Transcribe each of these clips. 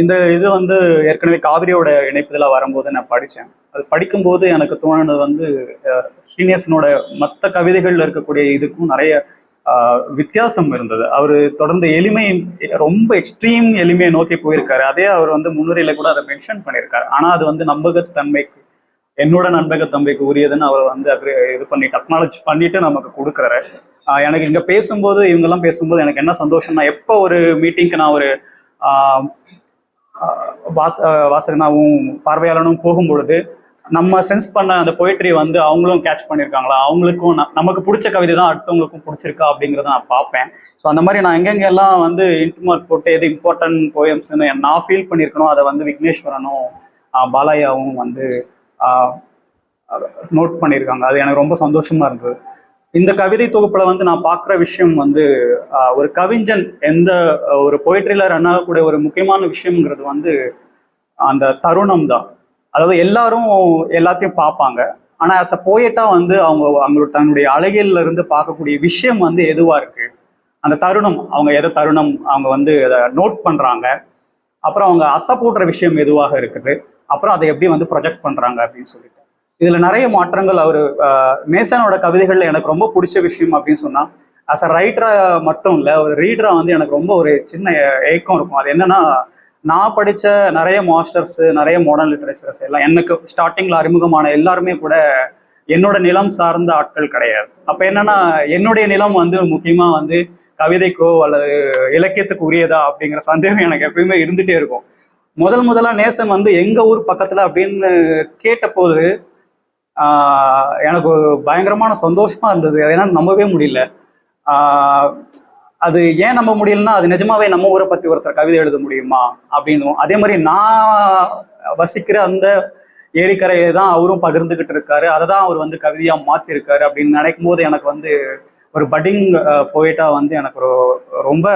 இந்த இது வந்து ஏற்கனவே காவிரியோட இணைப்புதல வரும்போது நான் படித்தேன் அது படிக்கும்போது எனக்கு தோணுனது வந்து ஸ்ரீனிவாசனோட மற்ற கவிதைகள்ல இருக்கக்கூடிய இதுக்கும் நிறைய வித்தியாசம் இருந்தது. அவர் தொடர்ந்து எளிமை ரொம்ப எக்ஸ்ட்ரீம் எளிமையை நோக்கி போயிருக்காரு. அதே அவர் வந்து முன்னுரையில கூட அதை மென்ஷன் பண்ணியிருக்காரு. ஆனால் அது வந்து நம்பகத்தன்மைக்கு என்னோட நண்பகத்தன்மைக்கு உரியதுன்னு அவர் வந்து அக்ரி இது பண்ணி அக்னாலஜ் பண்ணிட்டு நமக்கு கொடுக்குறாரு. எனக்கு இங்கே பேசும்போது இவங்கெல்லாம் பேசும்போது எனக்கு என்ன சந்தோஷம்னா எப்போ ஒரு மீட்டிங்க்கு நான் ஒரு வாச வாசகனாகவும் வாசகனாவும் பார்வையாளனும் போகும்பொழுது நம்ம சென்ஸ் பண்ண அந்த பொயிட்ரி வந்து அவங்களும் கேட்ச் பண்ணியிருக்காங்களா? அவங்களுக்கும் ந- நமக்கு பிடிச்ச கவிதை தான் அடுத்தவங்களுக்கும் பிடிச்சிருக்கா அப்படிங்கிறத நான் பார்ப்பேன். ஸோ அந்த மாதிரி நான் எங்கெங்கெல்லாம் வந்து இன்ட்மார்க் போட்டு எது இம்பார்ட்டன்ட் போயம்ஸ்னு நான் ஃபீல் பண்ணியிருக்கணும் அதை வந்து விக்னேஸ்வரனும் பாலாயாவும் வந்து நோட் பண்ணியிருக்காங்க. அது எனக்கு ரொம்ப சந்தோஷமா இருந்தது. இந்த கவிதை தொகுப்புல வந்து நான் பார்க்குற விஷயம் வந்து ஒரு கவிஞன் எந்த ஒரு பொயிட்ரியில ரன் ஆகக்கூடிய ஒரு முக்கியமான விஷயம்ங்கிறது வந்து அந்த தருணம் தான். அதாவது எல்லாரும் எல்லாத்தையும் பார்ப்பாங்க. ஆனா ஆஸ் அ போயட்டா வந்து அவங்க அவங்களோட தன்னுடைய அழகியல்ல இருந்து பார்க்கக்கூடிய விஷயம் வந்து எதுவா இருக்கு? அந்த தருணம் அவங்க எதை தருணம் அவங்க வந்து அதை நோட் பண்றாங்க. அப்புறம் அவங்க அசை போடுற விஷயம் எதுவாக இருக்குது? அப்புறம் அதை எப்படி வந்து ப்ரொஜெக்ட் பண்றாங்க அப்படின்னு சொல்லிட்டு. இதுல நிறைய மாற்றங்கள் அவர் மேசனோட கவிதைகள்ல எனக்கு ரொம்ப பிடிச்ச விஷயம் அப்படின்னு சொன்னா அஸ் அ ரைட்டரா மட்டும் இல்ல ஒரு ரீடரா வந்து எனக்கு ரொம்ப ஒரு சின்ன ஏக்கம் இருக்கும். அது என்னன்னா நான் படிச்ச நிறைய மாஸ்டர்ஸ் நிறைய மாடர்ன் லிட்ரேச்சர்ஸ் எல்லாம் எனக்கு ஸ்டார்டிங்ல அறிமுகமான எல்லாருமே கூட என்னோட நிலம் சார்ந்த ஆட்கள் கிடையாது. அப்ப என்னன்னா என்னுடைய நிலம் வந்து முக்கியமா வந்து கவிதைக்கோ அல்லது இலக்கியத்துக்கு உரியதா அப்படிங்கிற சந்தேகம் எனக்கு எப்பயுமே இருந்துட்டே இருக்கும். முதல் முதலா நேசம் வந்து எங்க ஊர் பக்கத்துல அப்படின்னு கேட்ட போது எனக்கு பயங்கரமான சந்தோஷமாக இருந்தது. ஏன்னா நம்பவே முடியல. அது ஏன் நம்ப முடியலன்னா அது நிஜமாவே நம்ம ஊரை பற்றி ஒருத்தர் கவிதை எழுத முடியுமா அப்படின்னும் அதே மாதிரி நான் வசிக்கிற அந்த ஏரிக்கரையை தான் அவரும் பகிர்ந்துக்கிட்டு இருக்காரு. அதை தான் அவர் வந்து கவிதையாக மாற்றிருக்காரு அப்படின்னு நினைக்கும் போது எனக்கு வந்து ஒரு பட்டிங் போயிட்டா வந்து எனக்கு ஒரு ரொம்ப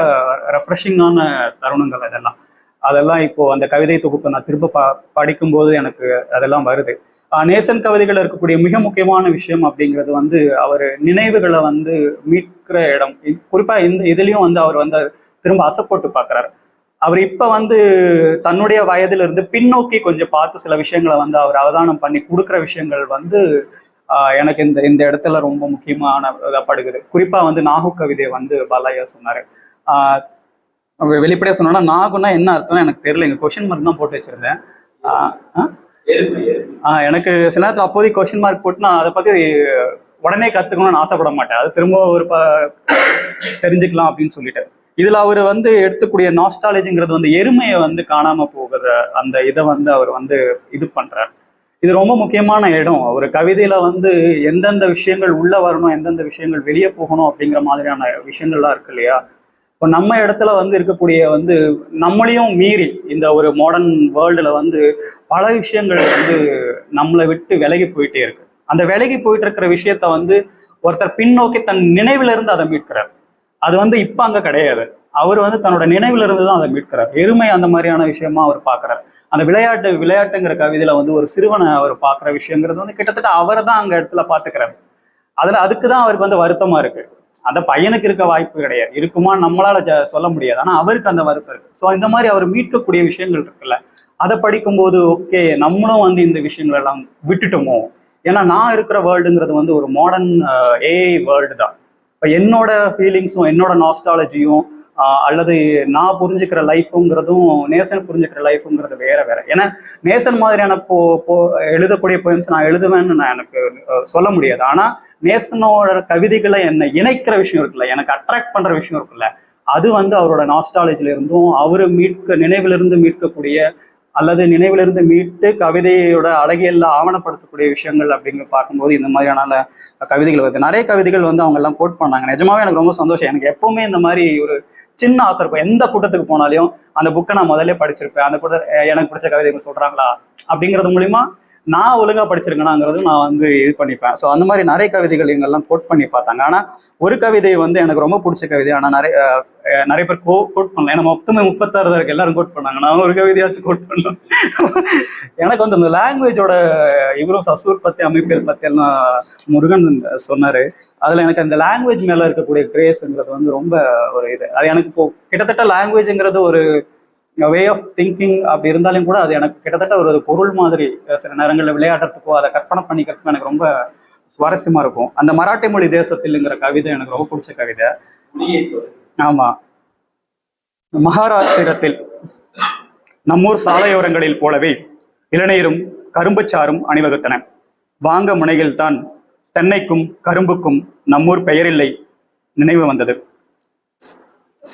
ரெஃப்ரெஷிங்கான தருணங்கள் அதெல்லாம். அதெல்லாம் இப்போ அந்த கவிதை தொகுப்பை நான் திரும்ப ப படிக்கும்போது எனக்கு அதெல்லாம் வருது. நேசன் கவிதைகள் இருக்கக்கூடிய மிக முக்கியமான விஷயம் அப்படிங்கிறது வந்து அவர் நினைவுகளை வந்து மீட்கிற இடம். குறிப்பா இந்த இதுலயும் வந்து அவர் வந்து திரும்ப அசப்போட்டு பாக்குறாரு அவர் இப்ப வந்து தன்னுடைய வயதுல இருந்து பின்னோக்கி கொஞ்சம் பார்த்து சில விஷயங்களை வந்து அவர் அவதானம் பண்ணி கொடுக்குற விஷயங்கள் வந்து எனக்கு இந்த இந்த இடத்துல ரொம்ப முக்கியமான படுகுது. குறிப்பா வந்து நாகு கவிதை வந்து பாலையா சொன்னாரு. ஆஹ் அவர் வெளிப்படையா சொன்னோன்னா நாகுன்னா என்ன அர்த்தம்னா எனக்கு தெரியல. எங்க கொஷின் மார்க் தான் போட்டு வச்சிருந்தேன். ஆஹ் எனக்கு சில நேரத்தில் அப்போதைக்கு கொஸ்டின் மார்க் போட்டு நான் அதை பற்றி உடனே கத்துக்கணும்னு ஆசைப்பட மாட்டேன். அது திரும்ப ஒரு ப தெரிஞ்சுக்கலாம் அப்படின்னு சொல்லிட்டு இதுல அவர் வந்து எடுத்துக்கூடிய நாஸ்டாலஜிங்கிறது வந்து எருமையை வந்து காணாமல் போகிற அந்த இதை வந்து அவர் வந்து இது பண்ணுறார் இது ரொம்ப முக்கியமான இடம். ஒரு கவிதையில வந்து எந்தெந்த விஷயங்கள் உள்ளே வரணும் எந்தெந்த விஷயங்கள் வெளியே போகணும் அப்படிங்கிற மாதிரியான விஷயங்கள்லாம் இருக்கு இல்லையா? இப்போ நம்ம இடத்துல வந்து இருக்கக்கூடிய வந்து நம்மளையும் மீறி இந்த ஒரு மாடர்ன் வேர்ல்டுல வந்து பல விஷயங்கள் வந்து நம்மளை விட்டு விலகி போயிட்டே இருக்கு. அந்த விலகி போயிட்டு இருக்கிற விஷயத்த வந்து ஒருத்தர் பின்னோக்கி தன் நினைவுல இருந்து அதை மீட்கிறார். அது வந்து இப்ப அங்க கிடையாது. அவர் வந்து தன்னோட நினைவுல இருந்து தான் அதை மீட்கிறார். எருமை அந்த மாதிரியான விஷயமா அவர் பார்க்குறார். அந்த விளையாட்டு விளையாட்டுங்கிற கவிதையில வந்து ஒரு சிறுவனை அவர் பார்க்குற விஷயங்கிறது வந்து கிட்டத்தட்ட அவரை தான் அங்கே இடத்துல பாத்துக்கிறாரு அதுல அதுக்கு தான் அவருக்கு வந்து வருத்தமா இருக்கு. அந்த பையனுக்கு இருக்க வாய்ப்பு கிடையாது. இருக்குமா நம்மளால சொல்ல முடியாது. ஆனா அவருக்கு அந்த வருத்தம் இருக்கு. ஸோ இந்த மாதிரி அவர் மீட்கக்கூடிய விஷயங்கள் இருக்குல்ல அதை படிக்கும்போது ஓகே நம்மளும் வந்து இந்த விஷயங்கள் எல்லாம் விட்டுட்டோமோ? ஏன்னா நான் இருக்கிற வேர்ல்டுங்கிறது வந்து ஒரு மாடர்ன் ஏஐ வேர்ல்டு தான். இப்போ என்னோட ஃபீலிங்ஸும் என்னோட நாஸ்டாலஜியும் அல்லது நான் புரிஞ்சுக்கிற லைஃபுங்கிறதும் நேசன் புரிஞ்சுக்கிற லைஃபுங்கிறது வேற வேற. ஏன்னா நேசன் மாதிரியான போ போ எழுதக்கூடிய போயம்ஸ் நான் எழுதுவேன்னு நான் எனக்கு சொல்ல முடியாது. ஆனால் நேசனோட கவிதைகளை என்னை இணைக்கிற விஷயம் இருக்குல்ல எனக்கு அட்ராக்ட் பண்ற விஷயம் இருக்குல்ல அது வந்து அவரோட நாஸ்டாலஜில இருந்தும் அவரு மீட்க நினைவிலிருந்து மீட்கக்கூடிய அல்லது நினைவிலிருந்து மீட்டு கவிதையோட அழகியல்ல ஆவணப்படுத்தக்கூடிய விஷயங்கள் அப்படிங்கிற பார்க்கும்போது இந்த மாதிரியான கவிதைகள் வருது. நிறைய கவிதைகள் வந்து அவங்க எல்லாம் கோட் பண்ணாங்க. நிஜமாவே எனக்கு ரொம்ப சந்தோஷம். எனக்கு எப்பவுமே இந்த மாதிரி ஒரு சின்ன ஆசை இருக்கும். எந்த கூட்டத்துக்கு போனாலையும் அந்த புக்கை நான் முதல்ல படிச்சிருப்பேன். அந்த கூட எனக்கு பிடிச்ச கவிதைகள் சொல்றாங்களா? அப்படிங்கிறது மூலியமா நான் ஒழுங்கா படிச்சிருக்கேனாங்கிறது நான் வந்து இது பண்ணிப்பேன். ஸோ அந்த மாதிரி நிறைய கவிதைகள் இவங்கெல்லாம் கோட் பண்ணி பார்த்தாங்க. ஆனா ஒரு கவிதை வந்து எனக்கு ரொம்ப பிடிச்ச கவிதை. ஆனா நிறைய நிறைய பேர் கோ கோட் பண்ணல. ஏன்னா மொத்தமே முப்பத்தாறு தான் இருக்கு. எல்லாரும் கோட் பண்ணாங்க. நான் ஒரு கவிதையாச்சும் கோட் பண்ணேன் எனக்கு வந்து அந்த லாங்குவேஜோட இவரும் சசூர் பத்தி அமைப்பியல் பத்தி எல்லாம் முருகன் சொன்னாரு. அதுல எனக்கு அந்த லாங்குவேஜ் மேல இருக்கக்கூடிய கிரேஸ்ங்கிறது வந்து ரொம்ப ஒரு இது. அது எனக்கு இப்போ கிட்டத்தட்ட லாங்குவேஜ்ங்கிறது ஒரு வே ஆஃப் திங்கிங் அப்படி இருந்தாலும் கூட அது எனக்கு கிட்டத்தட்ட ஒரு பொருள் மாதிரி சில நேரங்களில் விளையாடுறதுக்கோ அதை கற்பனை பண்ணிக்கிறதுக்கோ எனக்கு ரொம்ப சுவாரஸ்யமா இருக்கும். அந்த மராட்டி மொழி தேசத்தில்ங்கிற கவிதை எனக்கு ரொம்ப பிடிச்ச கவிதை. ஆமா. மகாராஷ்டிரத்தில் நம்மூர் சாலையோரங்களில் போலவே இளநீரும் கரும்புச்சாரும் அணிவகுத்தன. வாங்க முனையில்தான் தென்னைக்கும் கரும்புக்கும் நம்மூர் பெயரில்லை நினைவு வந்தது.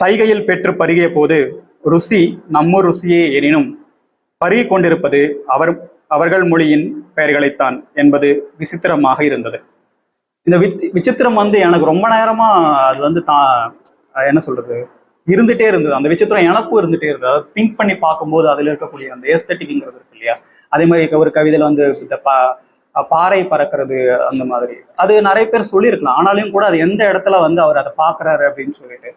சைகையில் பெற்று பருகிய போது ருசி நம்ம ருசியே எனினும் பருகிக் கொண்டிருப்பது அவர் அவர்கள் மொழியின் பெயர்களைத்தான் என்பது விசித்திரமாக இருந்தது. இந்த வித் விசித்திரம் வந்து எனக்கு ரொம்ப நேரமா அது வந்து தான் என்ன சொல்றது இருந்துட்டே இருந்தது. அந்த விசித்திரம் எனக்கும் இருந்துட்டே இருந்தது. அதை திங்க் பண்ணி பார்க்கும்போது அதுல இருக்கக்கூடிய அந்த ஏஸ்தட்டிக்ங்கிறது இருக்கு இல்லையா? அதே மாதிரி ஒரு கவிதையில வந்து இந்த பா பாறை பறக்கிறது அந்த மாதிரி. அது நிறைய பேர் சொல்லியிருக்கலாம். ஆனாலும் கூட அது எந்த இடத்துல வந்து அவர் அதை பார்க்கறாரு அப்படின்னு சொல்லிட்டு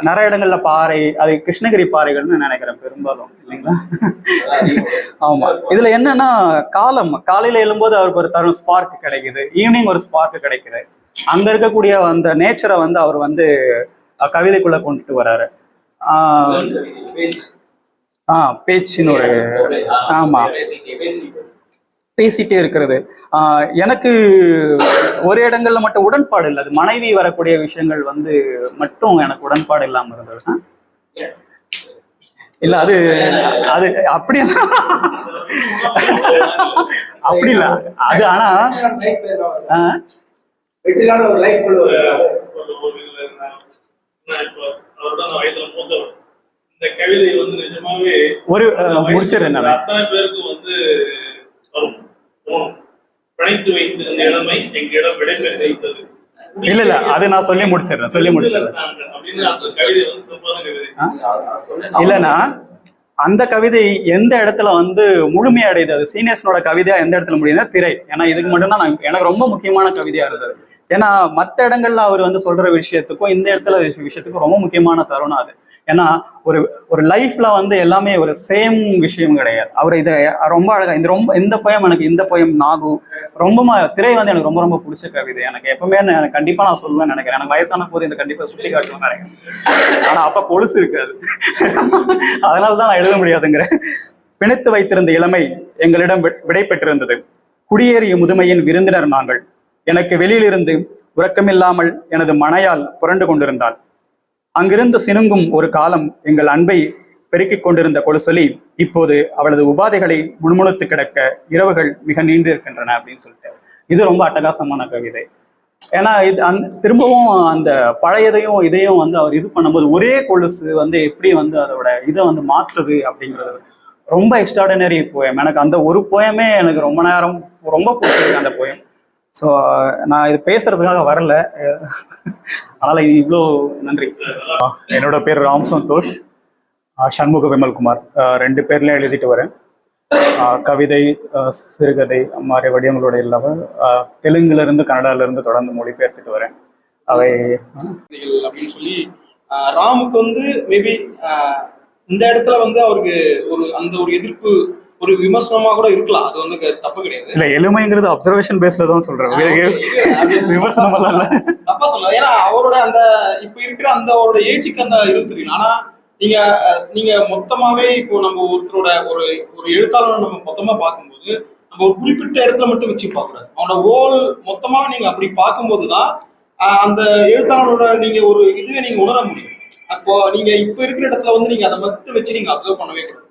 நிறைய இடங்கள்ல பாறை அது கிருஷ்ணகிரி பாறைகள்னு நினைக்கிறேன் பெரும்பாலும் இல்லைங்களா? ஆமா. இதுல என்னன்னா காலம் காலையில எழும்போது அவருக்கு ஒரு தரும் ஸ்பார்க் கிடைக்குது. ஈவினிங் ஒரு ஸ்பார்க் கிடைக்குது. அங்க இருக்கக்கூடிய அந்த நேச்சரை வந்து அவர் வந்து கவிதைக்குள்ள கொண்டுட்டு ஆஹ் ஆஹ் பேச்சுன்னு ஒரு ஆமா. பேசிட்டே இருக்கிறது. எனக்கு ஒரு இடங்கள்ல மட்டும் உடன்பாடு இல்லை. அது மனைவி வரக்கூடிய விஷயங்கள் வந்து மட்டும் எனக்கு உடன்பாடு இல்லாம இருந்தது? இல்ல அது அது அப்படி அப்படி இல்ல. அது ஆனா ஒரு முடிச்சிடுறேன் அத்தனை பேருக்கு வந்து பிணைத்து வைத்திருந்த இளமை எங்களிடம் விடைபெற்று வைத்தது. இல்ல இல்ல அது நான் சொல்லி முடிச்சிடுறேன் சொல்லி முடிச்சிடுறேன். அப்படின்னு அந்த கவிதை எந்த இடத்துல வந்து முழுமையடையுது அது சீனியர்ஸ்னோட கவிதையா எந்த இடத்துல முடியுதுன்னா திரை. ஏன்னா இதுக்கு மட்டும்தான் நான் எனக்கு ரொம்ப முக்கியமான கவிதையா இருந்தது. ஏன்னா மற்ற இடங்கள்ல அவர் வந்து சொல்ற விஷயத்துக்கும் இந்த இடத்துல விஷ- விஷயத்துக்கும் ரொம்ப முக்கியமான தருணம் அது. ஏன்னா ஒரு ஒரு லைஃப்ல வந்து எல்லாமே ஒரு சேம் விஷயம் கிடையாது. அவர் இதை ரொம்ப அழகா இந்த ரொம்ப இந்த பயம் எனக்கு இந்த பயம் நாகு ரொம்ப திரை வந்து எனக்கு ரொம்ப ரொம்ப பிடிச்ச கவிதை. எனக்கு எப்பவுமே நான் எனக்கு கண்டிப்பா நான் சொல்லுவேன் நினைக்கிறேன். எனக்கு வயசான போது இந்த கண்டிப்பா சுட்டி காட்டுவேன் நினைக்கிறேன். ஆனா அப்ப கொலுசு இருக்காது. அதனாலதான் நான் எழுத முடியாதுங்கிறேன். பிணைத்து வைத்திருந்த இளமை எங்களிடம் விடை பெற்றிருந்தது. குடியேறிய முதுமையின் விருந்தினர் நாங்கள். எனக்கு வெளியிலிருந்து உறக்கமில்லாமல் எனது மனையால் புரண்டு கொண்டிருந்தாள். அங்கிருந்து சினுங்கும் ஒரு காலம் எங்கள் அன்பை பெருக்கிக் கொண்டிருந்த கொலுசொலி இப்போது அவளது உபாதைகளை முணுமுணுத்து கிடக்க இரவுகள் மிக நீண்டு இருக்கின்றன அப்படின்னு சொல்லிட்டு. இது ரொம்ப அட்டகாசமான கவிதை. ஏன்னா இது அந் திரும்பவும் அந்த பழையதையும் இதையும் வந்து அவர் இது பண்ணும்போது ஒரே கொலுசு வந்து எப்படி வந்து அதோட இதை வந்து மாற்றுது அப்படிங்கிறது ரொம்ப எக்ஸ்ட்ராடினரி போயம் எனக்கு அந்த ஒரு போயமே எனக்கு ரொம்ப நேரம் ரொம்ப பிடிச்சிருக்கு அந்த போயம் ஸோ நான் இது பேசுறதுக்காக வரல. அதனால் இது இவ்வளோ நன்றி. என்னோட பேர் ராம் சந்தோஷ். சண்முக விமல்குமார். ரெண்டு பேர்லயும் எழுதிட்டு வரேன். கவிதை சிறுகதை மாதிரி வடிவங்களோட இல்லாமல் தெலுங்குல இருந்து கன்னடால இருந்து தொடர்ந்து மொழிபெயர்த்துட்டு வரேன். அவை அப்படின்னு சொல்லி ராமுக்கு வந்து மேபி இந்த இடத்துல வந்து அவருக்கு ஒரு அந்த ஒரு எதிர்ப்பு ஒரு விமர்சனமா கூட இருக்கலாம். அது வந்து தப்பு கிடையாது. இல்ல எளிமைங்கிறது அப்சர்வேஷன் பேஸ்ல தான் சொல்றேன். விமர்சனம் எல்லாம் இல்ல. தப்பா சொல்ல ஏன்னா அவரோட அந்த இப்ப இருக்கிற அந்த அவரோட ஏஜுக்கு அந்த இது தெரியும். ஆனா நீங்க நீங்க மொத்தமாவே இப்போ நம்ம ஒருத்தரோட ஒரு ஒரு எழுத்தாளரை நம்ம மொத்தமா பார்க்கும்போது நம்ம ஒரு குறிப்பிட்ட இடத்துல மட்டும் வச்சு பார்க்கக்கூடாது. அவனோட ஓல் மொத்தமாவே நீங்க அப்படி பார்க்கும்போதுதான் ஆஹ், அந்த எழுத்தாளரோட நீங்க ஒரு இதுவே நீங்க உணர முடியும். அப்போ நீங்க இப்ப இருக்கிற இடத்துல வந்து நீங்க அதை மட்டும் வச்சு நீங்க அப்சர்வ் பண்ணவே கூடாது.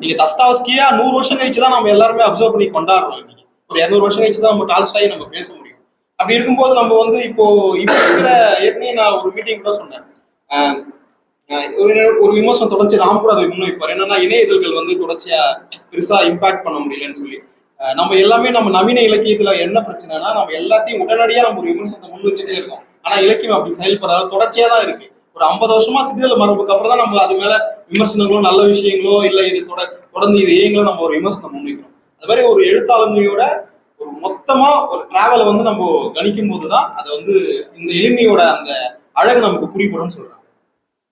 நீங்க தஸ்தாவஸ்கியா நூறு வருஷம் கழிச்சு தான் நம்ம எல்லாருமே அப்சர்வ் பண்ணி கொண்டாடுறோம் இன்னைக்கு. ஒரு இரநூறு வருஷம் கழிச்சு தான் நம்ம டால்ஸ்டாய் நம்ம பேச முடியும். அப்படி இருக்கும்போது நம்ம வந்து இப்போ இப்போ இருக்கிற ஏற்கனவே நான் ஒரு மீட்டிங் கூட சொன்னேன். ஆஹ் ஒரு ஒரு விமர்சனம் தொடர்ச்சி ராம் கூட அதை இப்போ என்னன்னா இணைய இதழ்கள் வந்து தொடர்ச்சியா பெருசா இம்பாக்ட் பண்ண முடியலன்னு சொல்லி. ஆஹ் நம்ம எல்லாமே நம்ம நவீன இலக்கியத்துல என்ன பிரச்சனைனா நம்ம எல்லாத்தையும் உடனடியா நம்ம ஒரு விமர்சனத்தை முன் வச்சுட்டே இருக்கோம். ஆனா இலக்கியம் அப்படி செயல்படாத தொடர்ச்சியா தான் இருக்கு. ஒரு ஐம்பது வருஷமா சிறிதல் மரபுக்கு அப்புறம் தான் நம்ம அது மேல விமர்சனங்களோ நல்ல விஷயங்களோ இல்ல இது தொட- தொடர்ந்து இது ஏங்களோ நம்ம ஒரு விமர்சனம் முன்வைக்கிறோம் அது மாதிரி ஒரு எழுத்தாளுமையோட ஒரு மொத்தமா ஒரு டிராவலை வந்து நம்ம கணிக்கும் போதுதான் அதை வந்து இந்த எளிமையோட அந்த அழகு நமக்கு புரிபடும் சொல்றாங்க.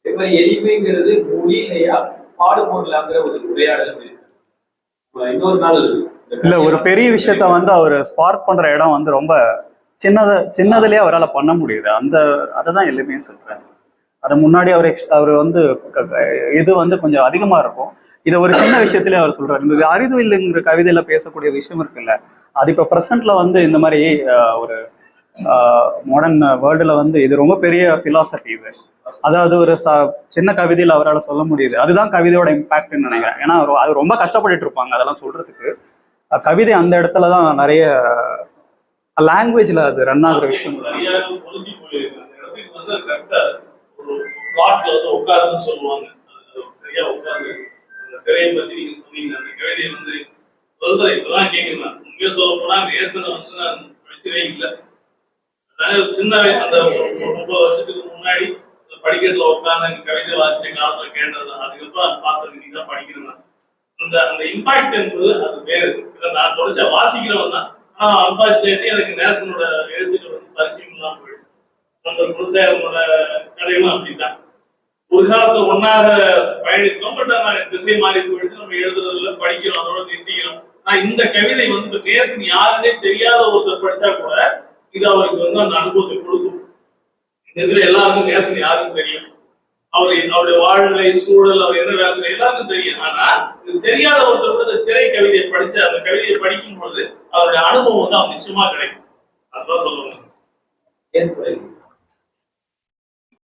இதே மாதிரி எளிமைங்கிறது மொழியிலையா பாடுபொருளாங்கிற ஒரு உரையாடல் இன்னொரு நாள் இல்ல ஒரு பெரிய விஷயத்த வந்து அவர் ஸ்பார்க் பண்ற இடம் வந்து ரொம்ப சின்னத சின்னதுலயே அவரால் பண்ண முடியுது. அந்த அதை தான் எளிமைன்னு சொல்றேன் அது முன்னாடி அவர் ex- அவர் வந்து இது வந்து கொஞ்சம் அதிகமா இருக்கும். இதை ஒரு சின்ன விஷயத்திலே அவர் சொல்றாரு. இந்த அறிவு இல்லைங்கிற கவிதையில பேசக்கூடிய விஷயம் இருக்குல்ல அது இப்போ ப்ரெசென்ட்ல வந்து இந்த மாதிரி ஒரு மாடர்ன் வேர்ல்டுல வந்து இது ரொம்ப பெரிய பிலாசபி இது. அதாவது ஒரு ச சின்ன கவிதையில அவரால் சொல்ல முடியுது. அதுதான் கவிதையோட இம்பாக்ட்னு நினைக்கிறேன். ஏன்னா அது ரொம்ப கஷ்டப்பட்டுட்டு இருப்பாங்க அதெல்லாம் சொல்றதுக்கு. கவிதை அந்த இடத்துல தான் நிறைய லாங்குவேஜ்ல அது ரன் ஆகுற விஷயம். பிளாட்ல வந்து உட்காருன்னு சொல்லுவாங்க. சரியா உட்கார்ந்து அந்த பத்தி நீங்க சொன்னீங்க. அந்த கவிதையை வந்து சொல்றேன் இப்பதான் கேட்கிறேன் உண்மையா சொல்ல போனா நேசன வருஷம் நான் படிச்சதே இல்லை. அதனால சின்ன அந்த ஒரு முப்பது வருஷத்துக்கு முன்னாடி படிக்கிறதுல படிக்கட்டுல உட்கார்ந்து அந்த கவிதை வாசிச்ச காலத்துல கேட்டது அதுக்கப்புறம் பார்த்தது நீங்க தான் படிக்கிறேன் அந்த அந்த இம்பாக்ட் என்பது அது வேறு. நான் தொடச்ச வாசிக்கிறவன் தான். ஆனா அன்பாச்சுலேட்டி எனக்கு நேசனோட எழுத்துக்கள் வந்து பரிச்சயம் இல்லாம போயிடுச்சு. நம்ம குலசேகரனோட கதையும் அப்படித்தான். ஒரு காலத்துல ஒன்னாக பயணித்தோம். பட் ஆனா திசை மாறி போயிடுச்சு நம்ம எழுதுறதுல படிக்கிறோம் அதோட நிறுத்திக்கிறோம். ஆனா இந்த கவிதை வந்து இப்ப நேசன் யாருன்னே தெரியாத ஒருத்தர் படிச்சா கூட இது அவருக்கு வந்து அந்த அனுபவத்தை கொடுக்கும். இந்த இதுல எல்லாருக்கும் நேசன் யாருக்கும் தெரியும் அவர் அவருடைய வாழ்நிலை சூழல் அவர் என்ன வேலை எல்லாருக்கும் தெரியும். ஆனா இது தெரியாத ஒருத்தர் கூட இந்த திரை கவிதையை படிச்சு அந்த கவிதையை படிக்கும் பொழுது அவருடைய அனுபவம் வந்து அவன் நிச்சயமா கிடைக்கும். அதுதான் சொல்லுவாங்க